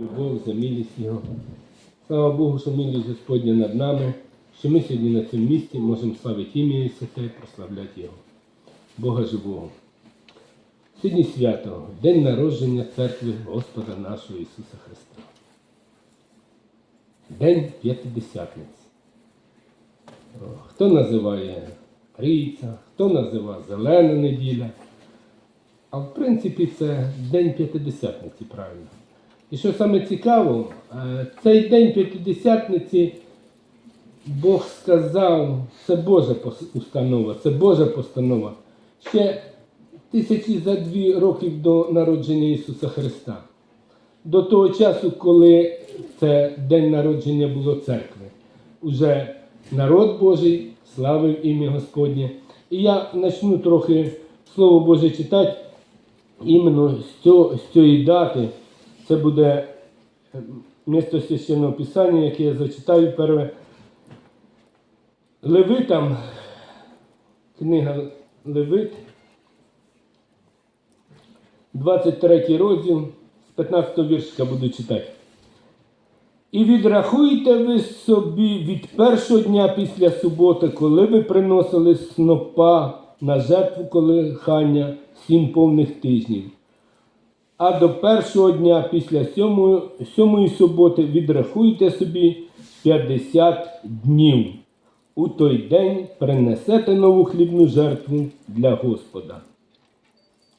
Любов за милість Його. Слава Богу, що милість Господня над нами, що ми сьогодні на цьому місці можемо славити ім'я Святе, і прославляти Його, Бога живого. Сьогодні свято, День народження церкви Господа нашого Ісуса Христа. День П'ятидесятниці. Хто називає Трійця, хто називає Зелена неділя. А в принципі це День П'ятидесятниці, правильно. І що саме цікаво, е, цей день П'ятидесятниці Бог сказав, це Божа установа, це Божа постанова. Ще тисячі за дві років до народження Ісуса Христа. До того часу, коли це день народження було церкви. Уже народ Божий славив ім'я Господнє. І я почну трохи Слово Боже читати іменно з цієї дати. Це буде е, місто священного писання, яке я зачитаю перше. Левитам, книга Левит, 23 розділ, з 15 віршика буду читати. І відрахуйте ви собі від першого дня після суботи, коли ви приносили снопа на жертву колихання сім повних тижнів. А до першого дня після сьомої, сьомої суботи відрахуйте собі 50 днів. У той день принесете нову хлібну жертву для Господа.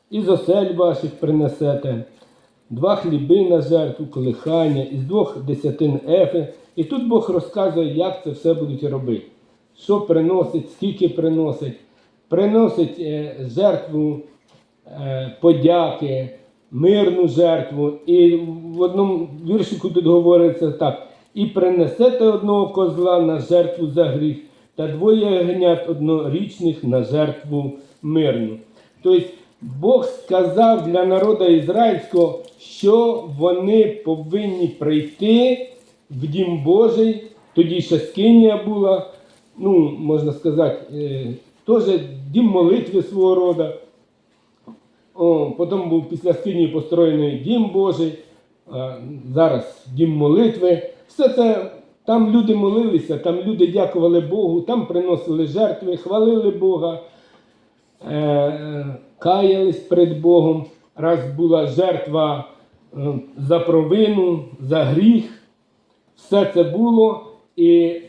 Із осель ваших принесете два хліби на жертву, колихання, із двох десятин ефи. І тут Бог розказує, як це все будуть робити. Що приносить, скільки приносить. Приносить е, жертву е, подяки, мирну жертву. І в одному віршику тут говориться так: і принесете одного козла на жертву за гріх, та двоє ягнят однорічних на жертву мирну. Тобто Бог сказав для народу ізраїльського, що вони повинні прийти в Дім Божий. Тоді ще скинія була, ну, можна сказати, е, теж дім молитви свого роду. Потім був після скинії построєний Дім Божий, зараз Дім молитви. Все це там люди молилися, там люди дякували Богу, там приносили жертви, хвалили Бога, е, каялись перед Богом. Раз була жертва е, за провину, за гріх. Все це було. І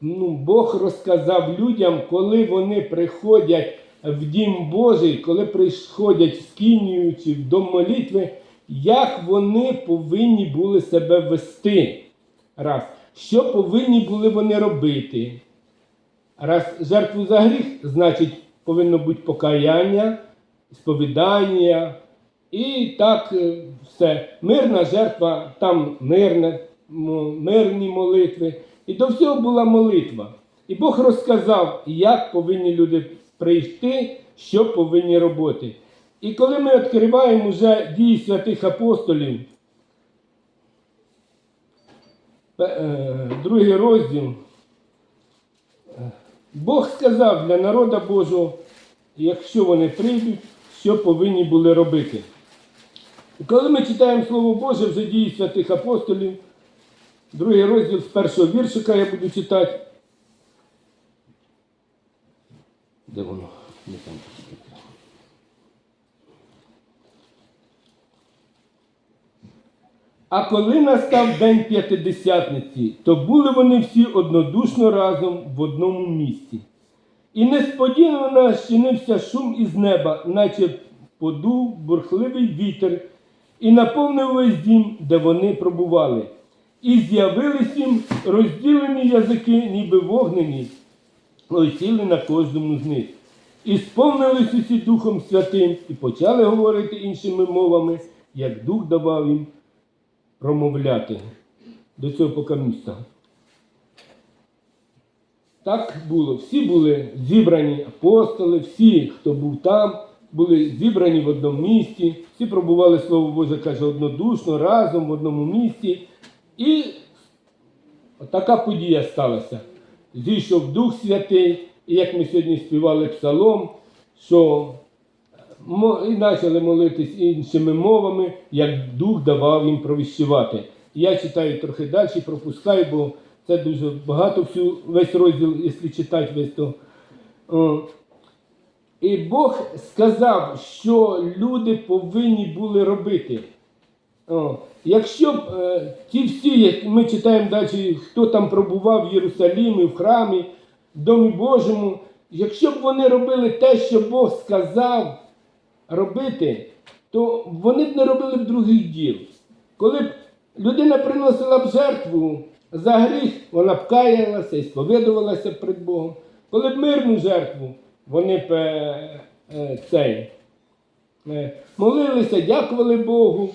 ну, Бог розказав людям, коли вони приходять в Дім Божий, коли приходять в скинію чи в молитви, як вони повинні були себе вести. Раз. Що повинні були вони робити? Раз жертву за гріх, значить, повинно бути покаяння, сповідання. І так е, все. Мирна жертва, там мирне, мирні молитви. І до всього була молитва. І Бог розказав, як повинні люди прийти, що повинні робити. І коли ми відкриваємо вже дії святих апостолів, е, другий розділ, е, Бог сказав для народа Божого, якщо вони прийдуть, що повинні були робити. І коли ми читаємо Слово Боже вже дії святих апостолів, другий розділ з першого віршика я буду читати. Де воно? Не там. А коли настав день п'ятидесятниці, то були вони всі однодушно разом в одному місці. І несподівано щинився шум із неба, наче подув бурхливий вітер, і наповнив весь дім, де вони пробували. І з'явились їм розділені язики, ніби вогнені, осіли на кожному з них. І сповнились усі Духом Святим, і почали говорити іншими мовами, як Дух давав їм промовляти до цього покаміста. Так було. Всі були зібрані апостоли, всі, хто був там, були зібрані в одному місці, всі пробували Слово Боже, каже, однодушно, разом в одному місці. І така подія сталася. Зійшов Дух Святий, і як ми сьогодні співали псалом, що і почали молитись іншими мовами, як Дух давав їм провіщувати. Я читаю трохи далі, пропускаю, бо це дуже багато всю, весь розділ, якщо читати весь то. І Бог сказав, що люди повинні були робити. О, якщо б е, ті всі, як ми читаємо далі, хто там пробував в Єрусалімі, в храмі, в Домі Божому, якщо б вони робили те, що Бог сказав робити, то вони б не робили б других діл. Коли б людина приносила б жертву за гріх, вона б каялася і сповідувалася перед Богом. Коли б мирну жертву, вони б е, е, цей, Е, молилися, дякували Богу,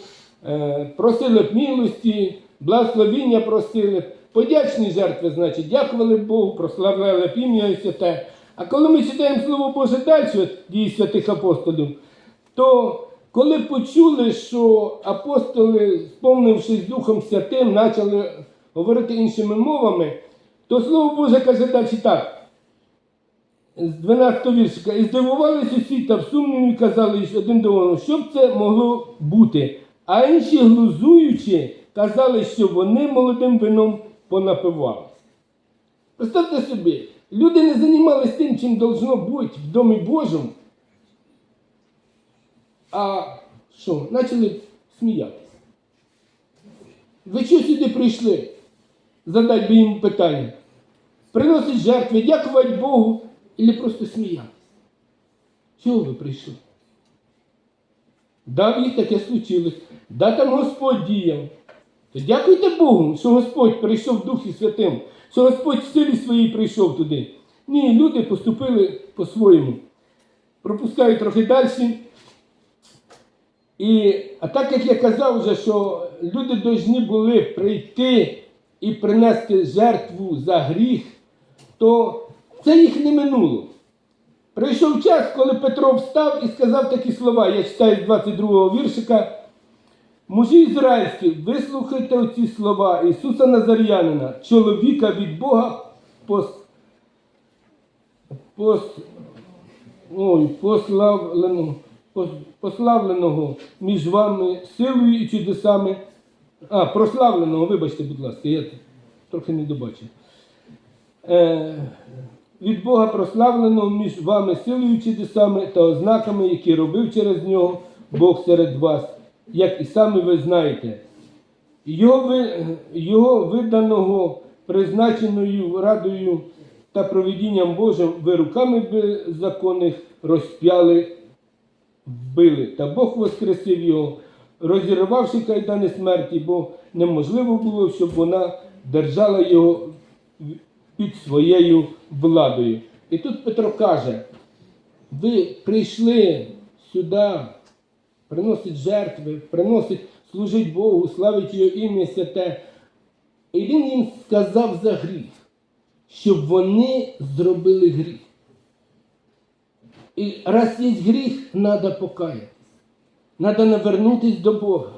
просили б милості, благословіння просили, б, подячні жертви, значить, дякували Богу, прославляли б ім'я і святе. А коли ми читаємо Слово Боже далі, дії святих апостолів, то коли почули, що апостоли, сповнившись Духом Святим, почали говорити іншими мовами, то Слово Боже каже далі так з 12 віршика. І здивувалися усі та в сумніві казали один до одного, що б це могло бути. А інші, глузуючи, казали, що вони молодим вином понапивалися. Представте собі, люди не займалися тим, чим должно бути в Домі Божому. А що, почали сміятися. Ви що сюди прийшли? Задать би їм питання. Приносить жертви, дякувати Богу, і просто сміятися. Чого ви прийшли? Да, в їх таке случилось. Да, там Господь діяв. То дякуйте Богу, що Господь прийшов в Духі Святим, що Господь в силі своїй прийшов туди. Ні, люди поступили по-своєму. Пропускаю трохи далі. І, а так як я казав вже, що люди повинні були прийти і принести жертву за гріх, то це їх не минуло. Прийшов час, коли Петро встав і сказав такі слова. Я читаю з 22-го віршика. Мужі ізраїльські, вислухайте оці слова Ісуса Назарянина, чоловіка від Бога пос, пос, ой, пославленого, пос, пославленого між вами силою і чудесами. А, прославленого, вибачте, будь ласка, я трохи не добачив. Е, від Бога прославленого між вами силою чудесами та ознаками, які робив через нього Бог серед вас, як і самі ви знаєте. Його, ви, його виданого призначеною радою та проведінням Божим ви руками беззаконних розп'яли, вбили. Та Бог воскресив його, розірвавши кайдани смерті, бо неможливо було, щоб вона держала його під своєю владою. І тут Петро каже: ви прийшли сюди, приносить жертви, приносить, служить Богу, славить його ім'я святе. І він їм сказав за гріх, щоб вони зробили гріх. І раз є гріх, треба покаятись. Треба навернутися до Бога.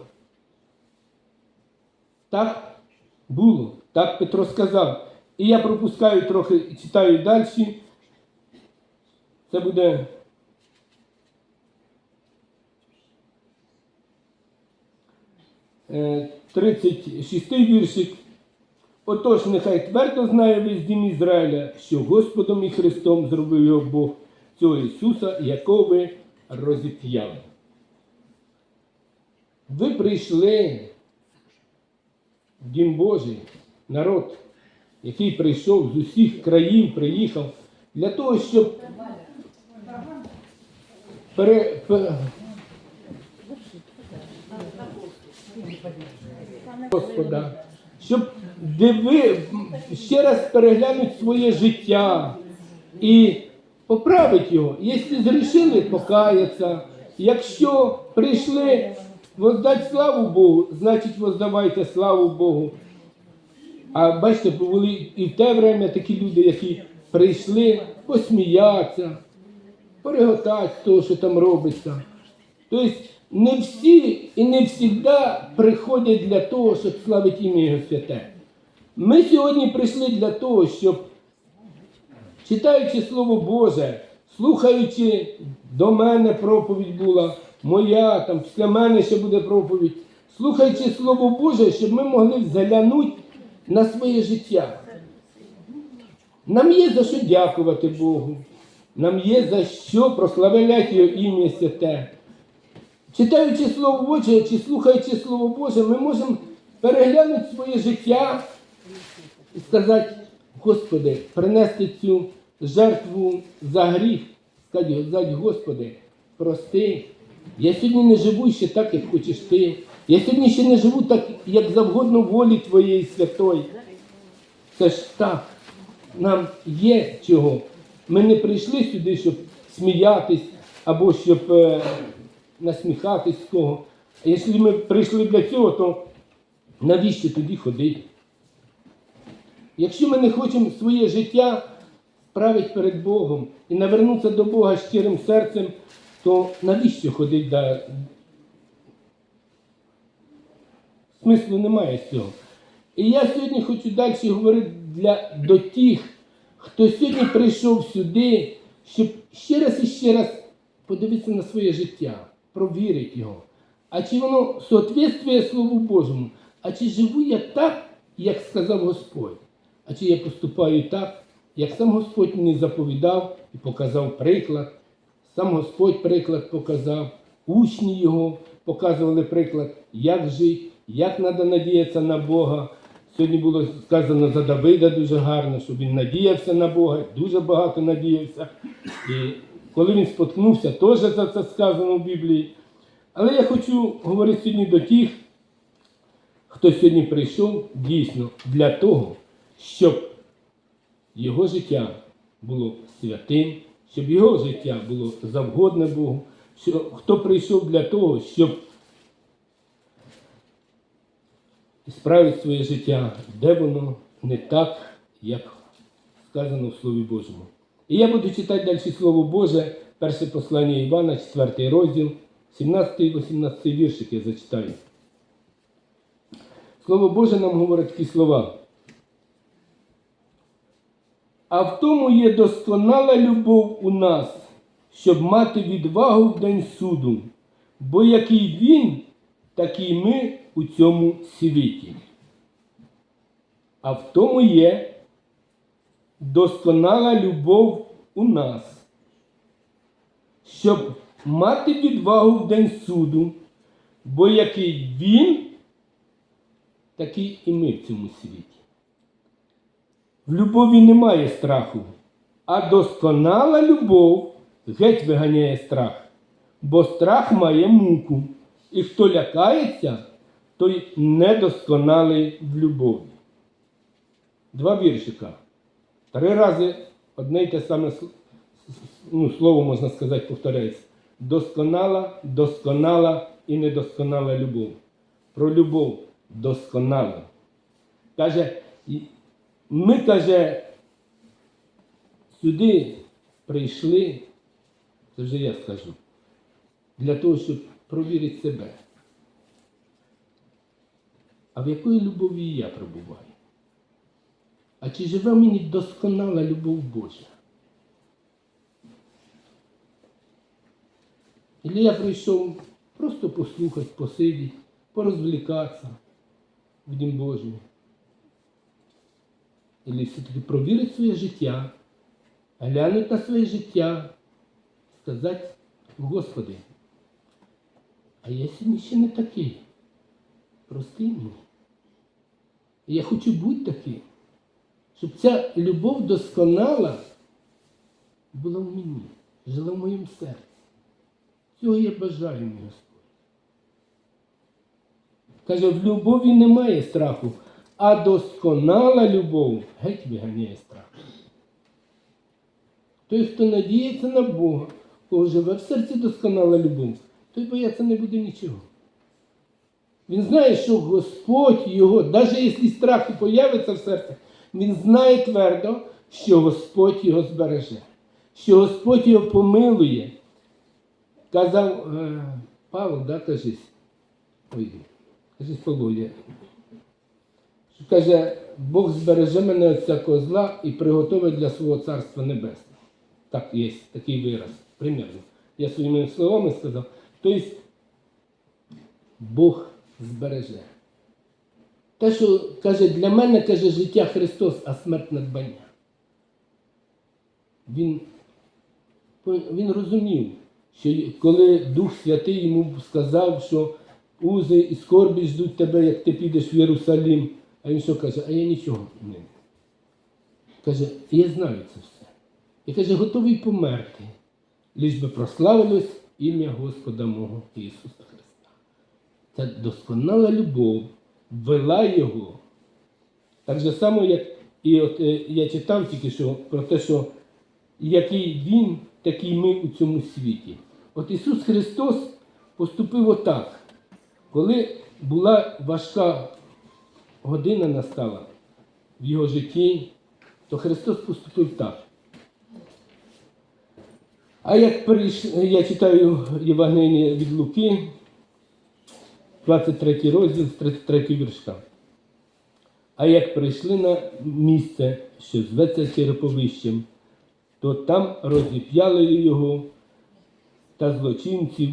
Так було, так Петро сказав. І я пропускаю трохи і читаю далі. Це буде. е, 36 віршик. Отож, нехай твердо знає весь дім Ізраїля, що Господом і Христом зробив його Бог цього Ісуса, якого ви розіп'яли. Ви прийшли в Дім Божий, народ, який прийшов з усіх країв, приїхав для того, щоб пере, Господа, щоб диви, ще раз переглянути своє життя і поправити його. Якщо зрішили, покаяться. Якщо прийшли воздати славу Богу, значить воздавайте славу Богу. А бачите, були і в те время такі люди, які прийшли посміятися, пореготати з того, що там робиться. Тобто не всі і не завжди приходять для того, щоб славити ім'я Його святе. Ми сьогодні прийшли для того, щоб, читаючи Слово Боже, слухаючи до мене проповідь була, моя, там після мене ще буде проповідь, слухаючи Слово Боже, щоб ми могли взглянути на своє життя. Нам є за що дякувати Богу. Нам є за що прославляти Його ім'я святе. Читаючи Слово Боже чи слухаючи Слово Боже, ми можемо переглянути своє життя і сказати, Господи, принести цю жертву за гріх. Сказати, Господи, прости. Я сьогодні не живу ще так, як хочеш ти. Я сьогодні ще не живу так, як завгодно волі Твоєї святої. Це ж так. Нам є чого. Ми не прийшли сюди, щоб сміятись або щоб е, насміхатись з кого. А якщо ми прийшли для цього, то навіщо тоді ходити? Якщо ми не хочемо своє життя справити перед Богом і навернутися до Бога щирим серцем, то навіщо ходити до... Смислу немає цього. І я сьогодні хочу далі говорити для, до тих, хто сьогодні прийшов сюди, щоб ще раз і ще раз подивитися на своє життя, провірити його. А чи воно соответствує Слову Божому? А чи живу я так, як сказав Господь? А чи я поступаю так, як сам Господь мені заповідав і показав приклад? Сам Господь приклад показав, учні його показували приклад, як жити, як треба надіятися на Бога. Сьогодні було сказано за Давида дуже гарно, що він надіявся на Бога, дуже багато надіявся. І коли він споткнувся, теж за це сказано в Біблії. Але я хочу говорити сьогодні до тих, хто сьогодні прийшов дійсно для того, щоб його життя було святим, щоб його життя було завгодне Богу, що хто прийшов для того, щоб справити своє життя, де воно не так, як сказано в Слові Божому. І я буду читати далі Слово Боже, перше послання Івана, 4 розділ, 17 і 18 віршик я зачитаю. Слово Боже нам говорить такі слова. А в тому є досконала любов у нас, щоб мати відвагу в день суду, бо який він, такий ми у цьому світі. А в тому є досконала любов у нас, щоб мати відвагу в день суду, бо який він, такий і ми в цьому світі. В любові немає страху, а досконала любов геть виганяє страх, бо страх має муку, і хто лякається, той недосконалий в любові. Два віршика. Три рази одне й те саме ну, слово, можна сказати, повторяється. Досконала, досконала і недосконала любов. Про любов досконала. Каже, ми, каже, сюди прийшли, це вже я скажу, для того, щоб провірити себе. А в якої любові я пробуваю? А чи живе в мені досконала любов Божа? Или я прийшов просто послухати, посидіти, порозвлікатися в Дім Божий. Или все-таки провірити своє життя, глянути на своє життя, сказати, Господи, а я сьогодні ще не такий. Прости мені. Я хочу бути таким, щоб ця любов досконала була в мені, жила в моєму серці. Цього я бажаю, мій Господь. Каже, в любові немає страху, а досконала любов геть виганяє страх. Той, хто надіється на Бога, кого живе в серці досконала любов, той бояться не буде нічого. Він знає, що Господь його, навіть якщо страх і появиться в серці, він знає твердо, що Господь його збереже, що Господь його помилує. Казав е, Павло, да, кажись, ой, кажись Володя, що каже, Бог збереже мене від всякого зла і приготовить для свого царства небесного. Так є такий вираз, примірно. Я своїми словами сказав. Тобто Бог збереже. Те, що каже, для мене каже життя Христос, а смерть надбання. Він, він розумів, що коли Дух Святий йому сказав, що узи і скорбі ждуть тебе, як ти підеш в Єрусалим, а він що каже, а я нічого не. Каже, я знаю це все. І каже, готовий померти, лиш би прославилось ім'я Господа мого Ісуса Ця досконала любов вела його. Так же само, як і от е, я читав тільки що про те, що який Він, такий ми у цьому світі. От Ісус Христос поступив отак. Коли була важка година настала в його житті, то Христос поступив так. А як прийш... я читаю Євангеліє від Луки, 23 розділ з 33 віршка. А як прийшли на місце, що зветься Череповищем, то там розіп'яли його та злочинців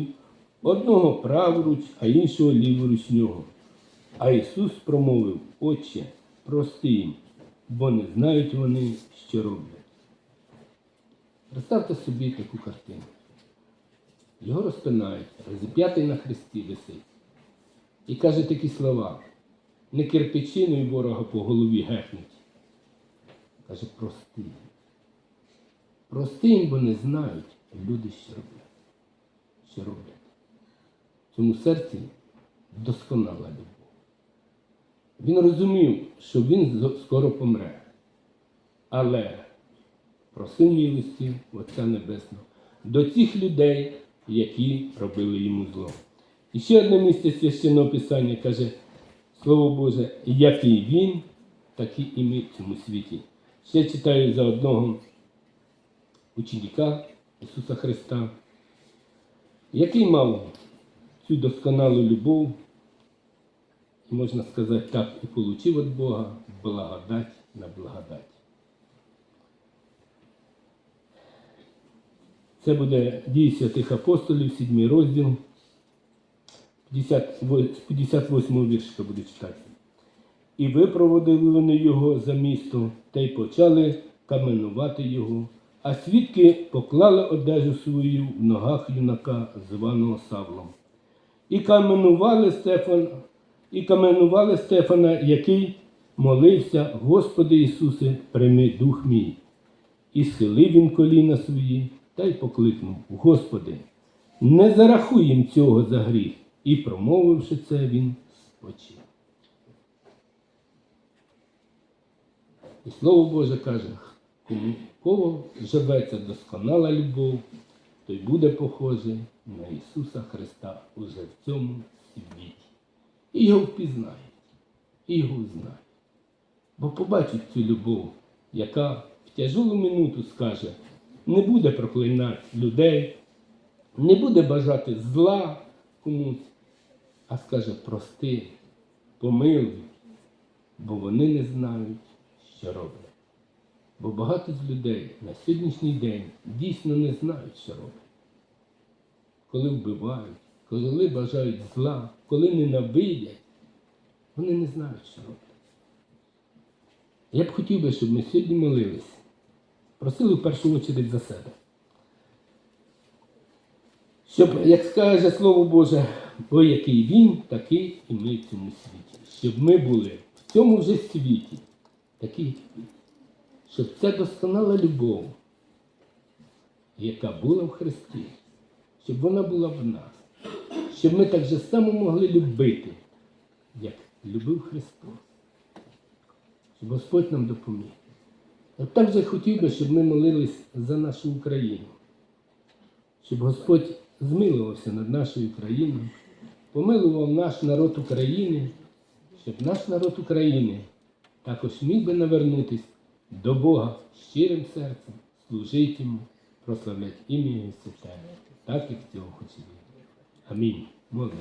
одного праворуч, а іншого ліворуч нього. А Ісус промовив, Отче, прости їм, бо не знають вони, що роблять. Представте собі таку картину. Його розпинають, розіп'ятий на хресті висить. І каже такі слова. Не кирпичиною ворога по голові гехнуть. Каже, прости. Прости бо не знають люди, що роблять. Що роблять. В цьому серці досконала любов. Він розумів, що він скоро помре. Але просив милості Отця Небесного до цих людей, які робили йому зло. І ще одне місце священного писання каже, Слово Боже, який він, такі і ми в цьому світі. Ще читаю за одного ученика Ісуса Христа, який мав цю досконалу любов, можна сказати так, і получив від Бога благодать на благодать. Це буде дії святих апостолів, 7 розділ, 58 з 58 віршика буде читати. І випроводили вони його за місто, та й почали каменувати його, а свідки поклали одежу свою в ногах юнака, званого Савлом. І каменували Стефан, і каменували Стефана, який молився, Господи Ісусе, прийми дух мій. І схилив він коліна свої та й покликнув: Господи, не зарахуй їм цього за гріх. І, промовивши це, він спочив. І Слово Боже каже, кого живеться досконала любов, той буде похожий на Ісуса Христа уже в цьому світі. І його впізнають, і його знають. Бо побачить цю любов, яка в тяжулу минуту скаже, не буде проклинати людей, не буде бажати зла комусь, а скаже прости, помилуй, бо вони не знають, що роблять. Бо багато з людей на сьогоднішній день дійсно не знають, що роблять. Коли вбивають, коли бажають зла, коли ненавидять, вони не знають, що роблять. Я б хотів би, щоб ми сьогодні молились, просили в першу чергу за себе. Щоб, як скаже Слово Боже, бо який він, такий і ми в цьому світі. Щоб ми були в цьому вже світі, такі. Щоб ця досконала любов, яка була в Христі, щоб вона була в нас. Щоб ми так же само могли любити, як любив Христос. Щоб Господь нам допоміг. От так же хотів би, щоб ми молились за нашу Україну щоб Господь змилувався над нашою країною, помилував наш народ України, щоб наш народ України також міг би навернутись до Бога щирим серцем, служити йому, прославляти ім'я Його святе, так як цього хоче. Амінь. Молимось.